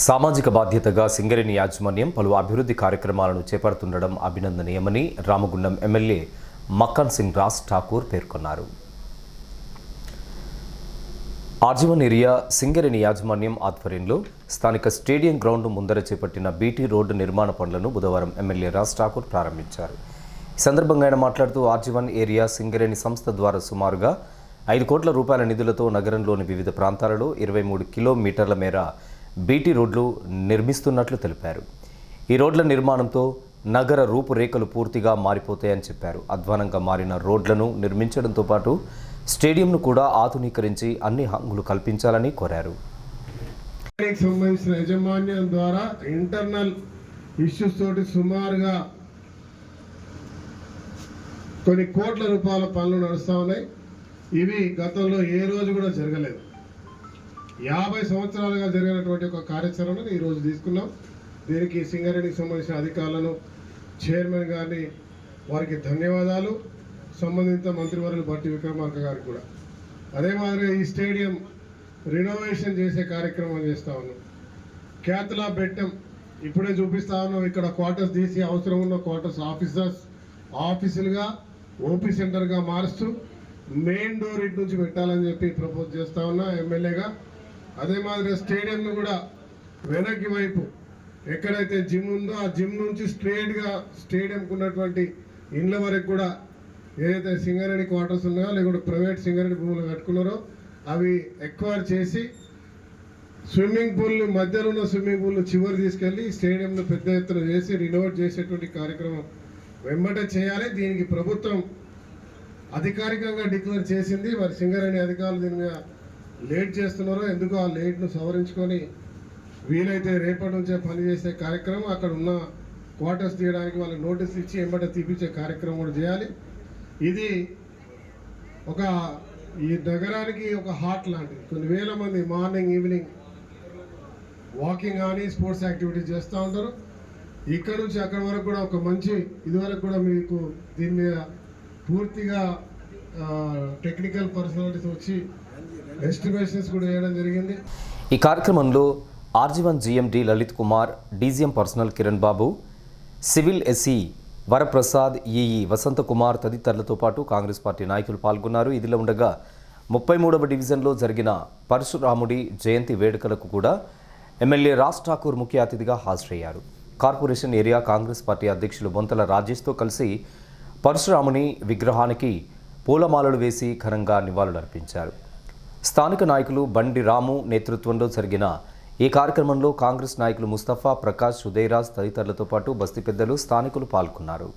సామాజిక బాధ్యతగా సింగరేణి యాజమాన్యం పలు అభివృద్ధి కార్యక్రమాలను చేపడుతుండడం అభినందనీయమని రామగుండం ఎమ్మెల్యే మక్కన్ సింగ్ రాజ్ ఠాకూర్ పేర్కొన్నారు. ఆర్జీవన్ ఏరియా సింగరేణి యాజమాన్యం ఆధ్వర్యంలో స్థానిక స్టేడియం గ్రౌండ్ ముందర చేపట్టిన బీటీ రోడ్డు నిర్మాణ పనులను బుధవారం ఎమ్మెల్యే రాజ్ ఠాకూర్ ప్రారంభించారు. ఈ సందర్భంగా ఆయన మాట్లాడుతూ ఆర్జీవన్ ఏరియా సింగరేణి సంస్థ ద్వారా సుమారుగా ఐదు కోట్ల రూపాయల నిధులతో నగరంలోని వివిధ ప్రాంతాలలో ఇరవై మూడు కిలోమీటర్ల మేర బీటీ రోడ్లు నిర్మిస్తున్నట్లు తెలిపారు. ఈ రోడ్ల నిర్మాణంతో నగర రూపురేఖలు పూర్తిగా మారిపోతాయని చెప్పారు. అధ్వానంగా మారిన రోడ్లను నిర్మించడంతో పాటు స్టేడియంను కూడా ఆధునీకరించి అన్ని హంగులు కల్పించాలని కోరారు. సంబంధించిన యజమాన్యం ద్వారా ఇంటర్నల్ ఇష్యూస్ తోటి సుమారుగా కొన్ని కోట్ల రూపాయల పనులు నడుస్తూ ఉన్నాయి. ఇవి గతంలో ఏ రోజు కూడా జరగలేదు. యాభై సంవత్సరాలుగా జరిగినటువంటి ఒక కార్యాచరణను ఈరోజు తీసుకున్నాం. దీనికి సింగరేణికి సంబంధించిన అధికారులను చైర్మన్ గారిని వారికి ధన్యవాదాలు. సంబంధిత మంత్రివర్యులు భట్టి విక్రమార్క గారికి కూడా. అదే మాదిరిగా ఈ స్టేడియం రినోవేషన్ చేసే కార్యక్రమం చేస్తా ఉన్నాం. క్యాతలా బెట్టం ఇప్పుడే చూపిస్తా ఉన్నాం. ఇక్కడ క్వార్టర్స్ తీసి అవసరం ఉన్న క్వార్టర్స్ ఆఫీసర్స్ ఆఫీసులుగా ఓపీ సెంటర్గా మారుస్తూ మెయిన్ డోర్ ఇటు నుంచి పెట్టాలని చెప్పి ప్రపోజ్ చేస్తా ఉన్నా ఎమ్మెల్యేగా. అదే మాదిరి స్టేడియంను కూడా వెనక్కి వైపు ఎక్కడైతే జిమ్ ఉందో ఆ జిమ్ నుంచి స్ట్రేట్గా స్టేడియంకు ఉన్నటువంటి ఇండ్ల వరకు కూడా ఏదైతే సింగరేణి క్వార్టర్స్ ఉన్నాయో లేకుంటే ప్రైవేట్ సింగరేణి భూములు కట్టుకున్నారో అవి ఎక్వైర్ చేసి స్విమ్మింగ్ పూల్ మధ్యలో ఉన్న స్విమ్మింగ్ పూల్ చివరి తీసుకెళ్ళి స్టేడియంను పెద్ద ఎత్తున చేసి రినోవేట్ చేసేటువంటి కార్యక్రమం వెంబట చేయాలి. దీనికి ప్రభుత్వం అధికారికంగా డిక్లేర్ చేసింది. మరి సింగరేణి అధికారులు దీని మీద లేట్ చేస్తున్నారో ఎందుకు ఆ లేట్ను సవరించుకొని వీలైతే రేపటి నుంచే పనిచేసే కార్యక్రమం అక్కడ ఉన్న క్వార్టర్స్ తీయడానికి వాళ్ళకి నోటీస్ ఇచ్చి ఎంబట తీపించే కార్యక్రమం కూడా చేయాలి. ఇది ఒక ఈ నగరానికి ఒక హార్ట్ లాంటిది. కొన్ని వేల మంది మార్నింగ్ ఈవినింగ్ వాకింగ్ కానీ స్పోర్ట్స్ యాక్టివిటీస్ చేస్తూ ఉంటారు. ఇక్కడ నుంచి అక్కడ వరకు కూడా ఒక మంచి ఇదివరకు కూడా మీకు దీని మీద పూర్తిగా టెక్నికల్ పర్సనాలిటీస్ వచ్చి ఎస్టిమేషన్స్ కూడా వేయడం జరిగింది. ఈ కార్యక్రమంలో RG one GMD Lalit Kumar DGM personnel Kiran Babu civil SC Varaprasad EE Vasantha Kumar తదితరులతో పాటు కాంగ్రెస్ పార్టీ నాయకులు పాల్గొన్నారు. ఇదిలా ఉండగా ముప్పై మూడవ డివిజన్లో జరిగిన పరశురాముడి జయంతి వేడుకలకు కూడా ఎమ్మెల్యే రాజ్ ఠాకూర్ ముఖ్య అతిథిగా హాజరయ్యారు. కార్పొరేషన్ ఏరియా కాంగ్రెస్ పార్టీ అధ్యక్షులు బొంతల రాజేష్తో కలిసి పరశురాముని విగ్రహానికి పూలమాలలు వేసి ఘనంగా నివాళులర్పించారు. స్థానిక నాయకులు బండి రాము నేతృత్వంలో జరిగిన ఈ కార్యక్రమంలో కాంగ్రెస్ నాయకులు ముస్తఫా ప్రకాష్ ఉదయరాజ్ తదితరులతో పాటు బస్తీ పెద్దలు స్థానికులు పాల్గొన్నారు.